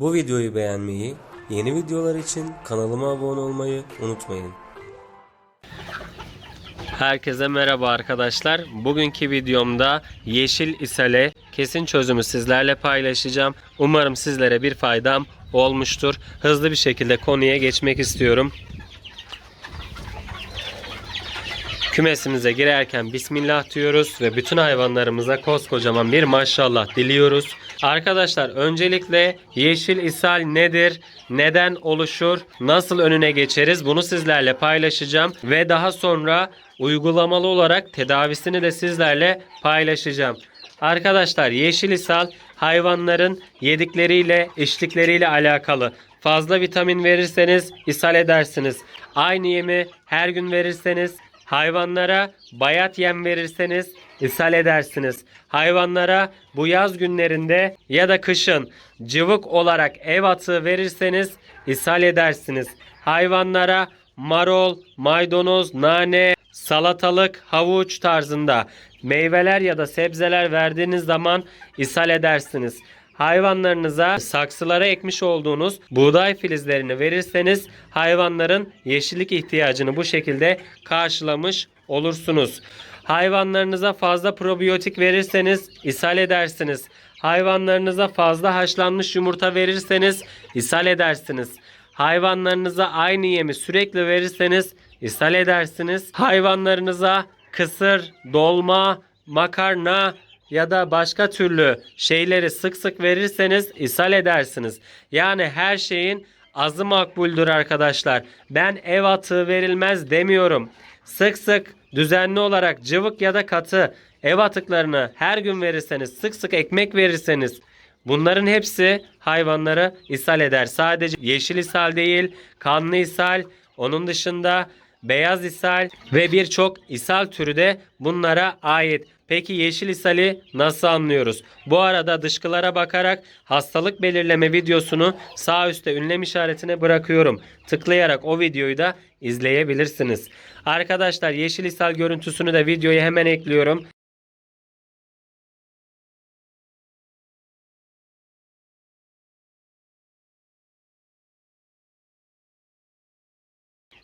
Bu videoyu beğenmeyi, yeni videolar için kanalıma abone olmayı unutmayın. Herkese merhaba arkadaşlar. Bugünkü videomda yeşil isale kesin çözümü sizlerle paylaşacağım. Umarım sizlere bir faydam olmuştur. Hızlı bir şekilde konuya geçmek istiyorum. Kümesimize girerken Bismillah diyoruz ve bütün hayvanlarımıza koskocaman bir maşallah diliyoruz. Arkadaşlar öncelikle yeşil ishal nedir? Neden oluşur? Nasıl önüne geçeriz? Bunu sizlerle paylaşacağım ve daha sonra uygulamalı olarak tedavisini de sizlerle paylaşacağım. Arkadaşlar yeşil ishal hayvanların yedikleriyle, içtikleriyle alakalı. Fazla vitamin verirseniz ishal edersiniz. Aynı yemi her gün verirseniz Hayvanlara bayat yem verirseniz ishal edersiniz. Hayvanlara bu yaz günlerinde ya da kışın cıvık olarak ev atığı verirseniz ishal edersiniz. Hayvanlara marol, maydanoz, nane, salatalık, havuç tarzında meyveler ya da sebzeler verdiğiniz zaman ishal edersiniz. Hayvanlarınıza saksılara ekmiş olduğunuz buğday filizlerini verirseniz hayvanların yeşillik ihtiyacını bu şekilde karşılamış olursunuz. Hayvanlarınıza fazla probiyotik verirseniz ishal edersiniz. Hayvanlarınıza fazla haşlanmış yumurta verirseniz ishal edersiniz. Hayvanlarınıza aynı yemi sürekli verirseniz ishal edersiniz. Hayvanlarınıza kısır, dolma, makarna, ya da başka türlü şeyleri sık sık verirseniz ishal edersiniz. Yani her şeyin azı makbuldür arkadaşlar. Ben ev atığı verilmez demiyorum. Sık sık düzenli olarak cıvık ya da katı ev atıklarını her gün verirseniz, sık sık ekmek verirseniz bunların hepsi hayvanları ishal eder. Sadece yeşil ishal değil, kanlı ishal, onun dışında beyaz ishal ve birçok ishal türü de bunlara ait. Peki yeşil ishali nasıl anlıyoruz? Bu arada dışkılara bakarak hastalık belirleme videosunu sağ üstte ünlem işaretine bırakıyorum. Tıklayarak o videoyu da izleyebilirsiniz. Arkadaşlar yeşil ishal görüntüsünü de videoya hemen ekliyorum.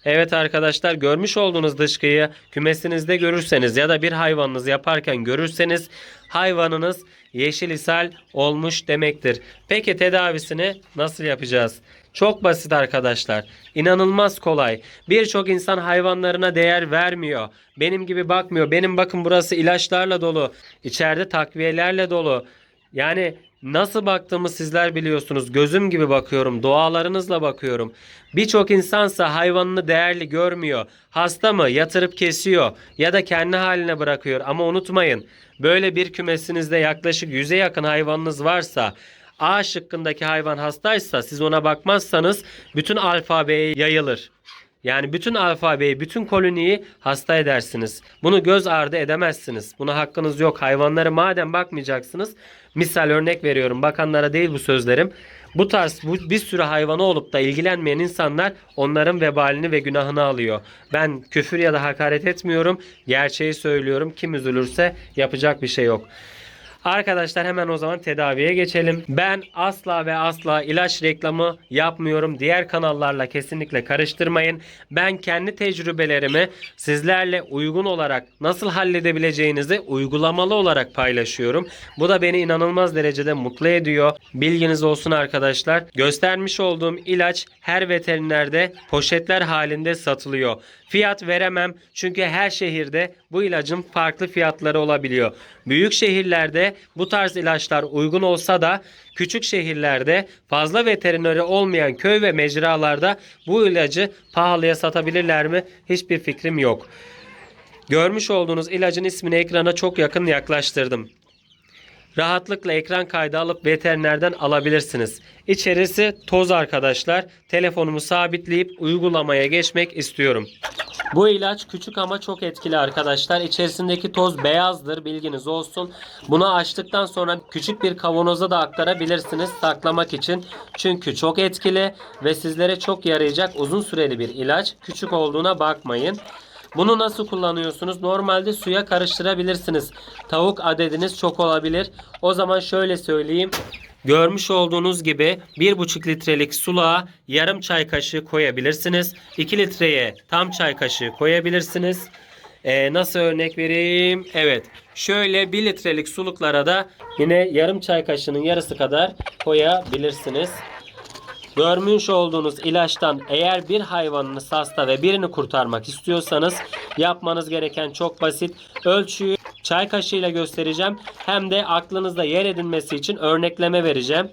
Evet arkadaşlar görmüş olduğunuz dışkıyı kümesinizde görürseniz ya da bir hayvanınız yaparken görürseniz hayvanınız yeşil ishal olmuş demektir. Peki tedavisini nasıl yapacağız? Çok basit arkadaşlar. İnanılmaz kolay. Birçok insan hayvanlarına değer vermiyor. Benim gibi bakmıyor. Benim bakın burası ilaçlarla dolu. İçeride takviyelerle dolu. Yani nasıl baktığımı sizler biliyorsunuz. Gözüm gibi bakıyorum. Dualarınızla bakıyorum. Birçok insansa hayvanını değerli görmüyor. Hasta mı? Yatırıp kesiyor ya da kendi haline bırakıyor. Ama unutmayın. Böyle bir kümesinizde yaklaşık 100'e yakın hayvanınız varsa A şıkkındaki hayvan hastaysa siz ona bakmazsanız bütün alfabeye yayılır. Yani bütün alfabeyi, bütün koloniyi hasta edersiniz. Bunu göz ardı edemezsiniz. Buna hakkınız yok. Hayvanlara madem bakmayacaksınız. Misal örnek veriyorum. Bakanlara değil bu sözlerim. Bu tarz bu, bir sürü hayvanı olup da ilgilenmeyen insanlar onların vebalini ve günahını alıyor. Ben küfür ya da hakaret etmiyorum. Gerçeği söylüyorum. Kim üzülürse yapacak bir şey yok. Arkadaşlar hemen o zaman tedaviye geçelim. Ben asla ve asla ilaç reklamı yapmıyorum. Diğer kanallarla kesinlikle karıştırmayın. Ben kendi tecrübelerimi sizlerle uygun olarak nasıl halledebileceğinizi uygulamalı olarak paylaşıyorum. Bu da beni inanılmaz derecede mutlu ediyor. Bilginiz olsun arkadaşlar. Göstermiş olduğum ilaç her veterinerde poşetler halinde satılıyor. Fiyat veremem çünkü her şehirde bu ilacın farklı fiyatları olabiliyor. Büyük şehirlerde bu tarz ilaçlar uygun olsa da küçük şehirlerde fazla veterineri olmayan köy ve mecralarda bu ilacı pahalıya satabilirler mi? Hiçbir fikrim yok. Görmüş olduğunuz ilacın ismini ekrana çok yakın yaklaştırdım. Rahatlıkla ekran kaydı alıp veterinerden alabilirsiniz. İçerisi toz arkadaşlar. Telefonumu sabitleyip uygulamaya geçmek istiyorum. Bu ilaç küçük ama çok etkili arkadaşlar. İçerisindeki toz beyazdır bilginiz olsun. Bunu açtıktan sonra küçük bir kavanoza da aktarabilirsiniz saklamak için. Çünkü çok etkili ve sizlere çok yarayacak uzun süreli bir ilaç. Küçük olduğuna bakmayın. Bunu nasıl kullanıyorsunuz? Normalde suya karıştırabilirsiniz. Tavuk adediniz çok olabilir. O zaman şöyle söyleyeyim. Görmüş olduğunuz gibi 1,5 litrelik suluğa yarım çay kaşığı koyabilirsiniz. 2 litreye tam çay kaşığı koyabilirsiniz. Ee, nasıl örnek vereyim? Evet. Şöyle 1 litrelik suluklara da yine yarım çay kaşığının yarısı kadar koyabilirsiniz. Görmüş olduğunuz ilaçtan eğer bir hayvanınız hasta ve birini kurtarmak istiyorsanız yapmanız gereken çok basit. Ölçüyü çay kaşığıyla göstereceğim. Hem de aklınızda yer edinmesi için örnekleme vereceğim.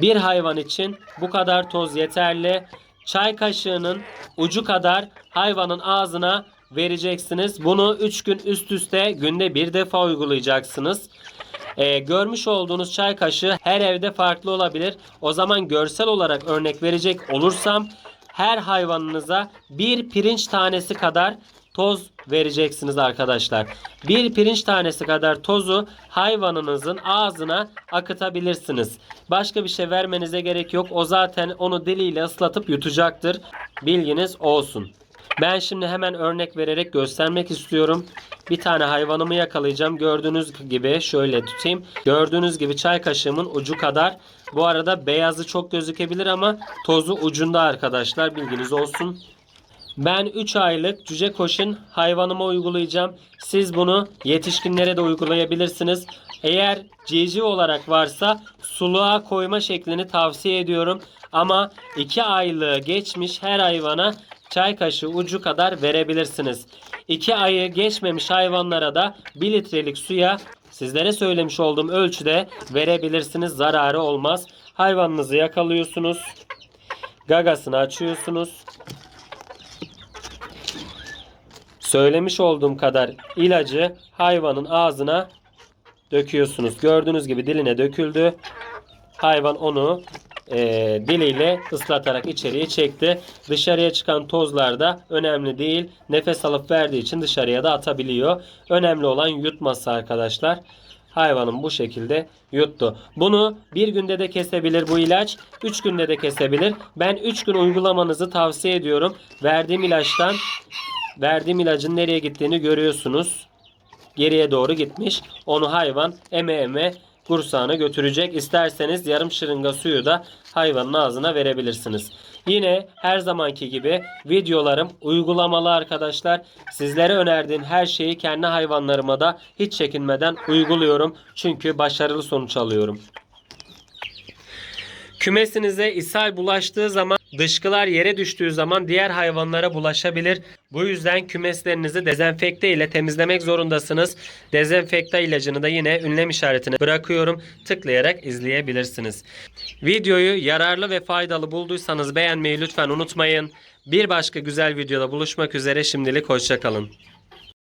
Bir hayvan için bu kadar toz yeterli. Çay kaşığının ucu kadar hayvanın ağzına vereceksiniz. Bunu 3 gün üst üste günde bir defa uygulayacaksınız. Ee, görmüş olduğunuz çay kaşığı her evde farklı olabilir. O zaman görsel olarak örnek verecek olursam her hayvanınıza bir pirinç tanesi kadar toz vereceksiniz arkadaşlar. Bir pirinç tanesi kadar tozu hayvanınızın ağzına akıtabilirsiniz. Başka bir şey vermenize gerek yok. O zaten onu diliyle ıslatıp yutacaktır. Bilginiz olsun. Ben şimdi hemen örnek vererek göstermek istiyorum. Bir tane hayvanımı yakalayacağım. Gördüğünüz gibi şöyle tutayım. Gördüğünüz gibi çay kaşığımın ucu kadar. Bu arada beyazı çok gözükebilir ama tozu ucunda arkadaşlar. Bilginiz olsun. Ben 3 aylık cüce koşun hayvanıma uygulayacağım. Siz bunu yetişkinlere de uygulayabilirsiniz. Eğer cici olarak varsa suluğa koyma şeklini tavsiye ediyorum. Ama 2 aylığı geçmiş her hayvana çay kaşığı ucu kadar verebilirsiniz. 2 ayı geçmemiş hayvanlara da 1 litrelik suya sizlere söylemiş olduğum ölçüde verebilirsiniz. Zararı olmaz. Hayvanınızı yakalıyorsunuz. Gagasını açıyorsunuz. Söylemiş olduğum kadar ilacı hayvanın ağzına döküyorsunuz. Gördüğünüz gibi diline döküldü. Hayvan onu e, diliyle ıslatarak içeriye çekti. Dışarıya çıkan tozlar da önemli değil. Nefes alıp verdiği için dışarıya da atabiliyor. Önemli olan yutması arkadaşlar. Hayvanın bu şekilde yuttu. Bunu bir günde de kesebilir bu ilaç. 3 günde de kesebilir. Ben 3 gün uygulamanızı tavsiye ediyorum. Verdiğim ilaçtan verdiğim ilacın nereye gittiğini görüyorsunuz. Geriye doğru gitmiş. Onu hayvan eme eme kursağına götürecek. İsterseniz yarım şırınga suyu da hayvanın ağzına verebilirsiniz. Yine her zamanki gibi videolarım uygulamalı arkadaşlar. Sizlere önerdiğim her şeyi kendi hayvanlarıma da hiç çekinmeden uyguluyorum. Çünkü başarılı sonuç alıyorum. Kümesinize ishal bulaştığı zaman dışkılar yere düştüğü zaman diğer hayvanlara bulaşabilir. Bu yüzden kümeslerinizi dezenfekte ile temizlemek zorundasınız. Dezenfekte ilacını da yine ünlem işaretine bırakıyorum. Tıklayarak izleyebilirsiniz. Videoyu yararlı ve faydalı bulduysanız beğenmeyi lütfen unutmayın. Bir başka güzel videoda buluşmak üzere şimdilik hoşçakalın.